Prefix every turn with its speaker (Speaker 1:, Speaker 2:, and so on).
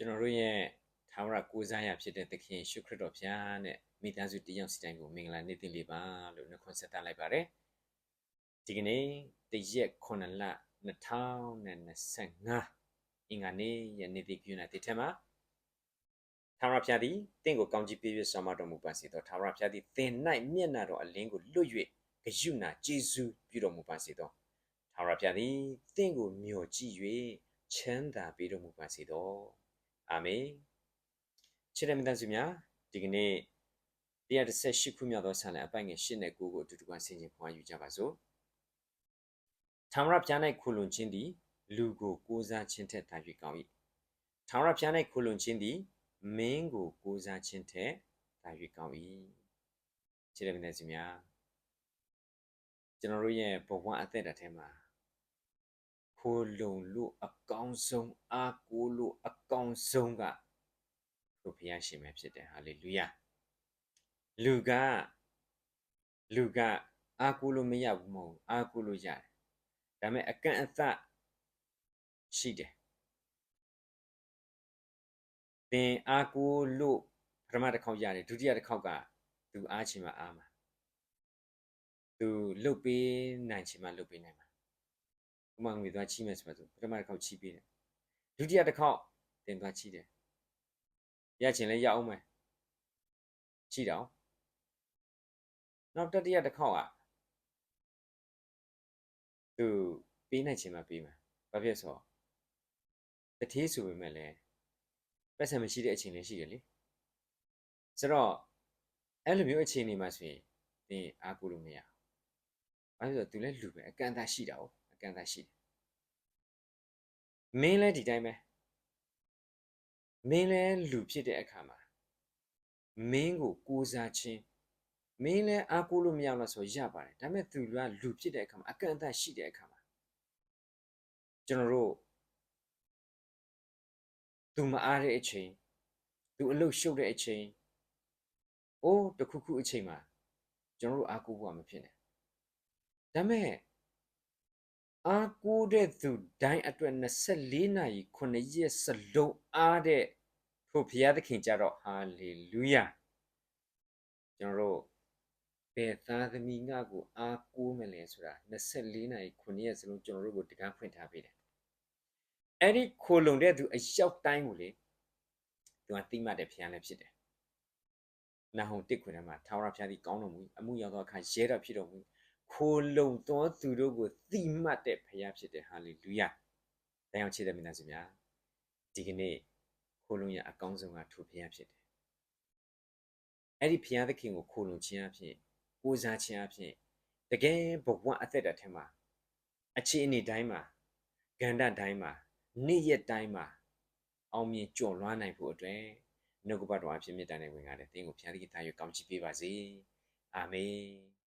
Speaker 1: ကျွန်တော်တို့ရဲ့ထာဝရကိုးစားရဖြစ်တဲ့သခင်ရှုခရစ်တော်ဖျားနဲ့မိသားစုတည်ရောက်စီတိုင်းကိုမင်္ဂလာနေ့တင်လေးပါလို့နှုတ်ခွန်းဆက်သလိုက်ပါတယ်ဒီကနေ့တရက်9လ2025အင်္ဂါနေ့ယနေ့ဒီကျူနာတိထဲမှာထာဝရဖျားသည်တင့်ကိုကောင်းကြီးပေးပြဆောင်မတော်မူပါစေသောထာဝရဖျားသည်သင်၌မျက်နာတော်အလင်းကိုလွတ်၍ဂယုဏကျေးဇူးပြုတော်မူပါစေသောထာဝရဖျားသည်တင့်ကိုမျှော်ကြည့်၍ချမ်းသာပေးတော်မူပါစေသော အာမင်ချစ်တဲ့မိသားစုများဒီကနေ့138ခုမြောက်သောဆာလံအပိုင်ငယ်8နဲ့9ကိုအတူတူကဆင်ခြင်ဖွားယူကြပါစို့ထာဝရဘုရား၌ခုလွန်ခြင်းသည်လူကိုကိုးစားခြင်းထက်သာ၍ကောင်း၏ထာဝရဘုရား၌ခုလွန်ခြင်းသည်မင်းကိုကိုးစားခြင်းထက်သာ၍ကောင်း၏ချစ်တဲ့မိသားစုများကျွန်တော်တို့ရဲ့ဘဝအသက်တာထဲမှာ ခိုးလုံလို့အကောင်းဆုံးအားကိုးလို့အကောင်းဆုံးကဘုရားရှင်ပဲဖြစ်တယ်ဟာလေလုယာလူကလူကအားကိုးလို့မရဘူးမဟုတ်ဘူးအားကိုးလို့ရတယ်ဒါပေမဲ့အကန့်အသတ်ရှိတယ်သင်အားကိုးလို့ပထမတစ်ခေါက်ရတယ်ဒုတိယတစ်ခေါက်ကသူအားချင်မှအားမှာသူလုတ်ပေးနိုင်ချင်မှလုတ်ပေးနိုင်မှာ ဥမာငွေသွားချိမယ်ဆိုပါစို့ပထမတစ်ခေါက်ချိပေးတယ်ဒုတိယတစ်ခေါက်သင်သွားချိတယ်ရချင်လဲရအောင်မယ်ချိတော့နောက်တတိယတစ်ခေါက်ကသူပေးနိုင်ချင်မှပေးမှာဘာဖြစ်ဆိုတော့တထေးဆိုပေမဲ့လည်းပတ်စံမရှိတဲ့အချိန်လည်းရှိတယ်လေဆိုတော့အဲ့လိုမျိုးအချိန်တွေမှာဆိုရင်သင်အားကိုးလို့မရဘူးဘာဖြစ်လို့သူလည်းလူပဲအကန့်အသတ်ရှိတာ哦အ ကန့်အသတ်ရှိတယ်မင်းလည်းဒီတိုင်းပဲမင်းလည်းလူဖြစ်တဲ့အခါမှာမင်းကိုကိုးစားခြင်းမင်းလည်းအားကိုးလို့မရလို့ဆိုရပါတယ်ဒါပေမဲ့သူကလူဖြစ်တဲ့အခါမှာအကန့်အသတ်ရှိတဲ့အခါမှာကျွန်တော်တို့သူမအားတဲ့အချိန်သူအလုရှုပ်တဲ့အချိန်အိုးတခုခုအချိန်မှာကျွန်တော်တို့အားကိုးဖို့မဖြစ်နဲ့ဒါပေမဲ့ အားကိုးတဲ့သူတိုင်းအတွက်24နာရီ9ရက်စလုံးအားတဲ့ထိုဘုရားသခင်ကြတော့ဟာလေလုယာကျွန်တော်တို့ဘယ်သားသမီးငါကိုအားကိုးမယ်လဲဆိုတာ24နာရီ9ရက်စလုံးကျွန်တော်တို့ကိုတကားဖွင့်ထားပေးတယ်အဲ့ဒီခိုလုံတဲ့သူအရောက်တိုင်းကိုလေသူကတိမှတ်တဲ့ဘုရားလည်းဖြစ်တယ်နာဟုံတစ်ခွင်ထဲမှာထာဝရဘုရားသည်ကောင်းတော်မူအမှုရောက်သောအခါရဲတော်ဖြစ်တော်မူ ခိုလုံသောသူတို့ကိုတိမှတ်တဲ့ဘုရားဖြစ်တယ်ဟာလေလုယာ။တရားချစ်တဲ့မိသားစုများဒီကနေ့ခိုလုံရအကောင်းဆုံးကထိုဘုရားဖြစ်တယ်။အဲ့ဒီဘုရားသခင်ကိုခိုလုံခြင်းအဖြစ်ကိုးစားခြင်းအဖြစ်တကယ်ဘဝအသက်တာထဲမှာအခြေအနေတိုင်းမှာကန္တတိုင်းမှာနေ့ရက်တိုင်းမှာအောင်မြင်ကျော်လွှားနိုင်ဖို့အတွက်နှုတ်ကပတ်တော်အဖြစ်မြတ်တမ်းနဲ့ဝင်ကားတဲ့သင်ကိုဘုရားသခင်သားရွေးကောင်းချီးပေးပါစေ။အာမင်။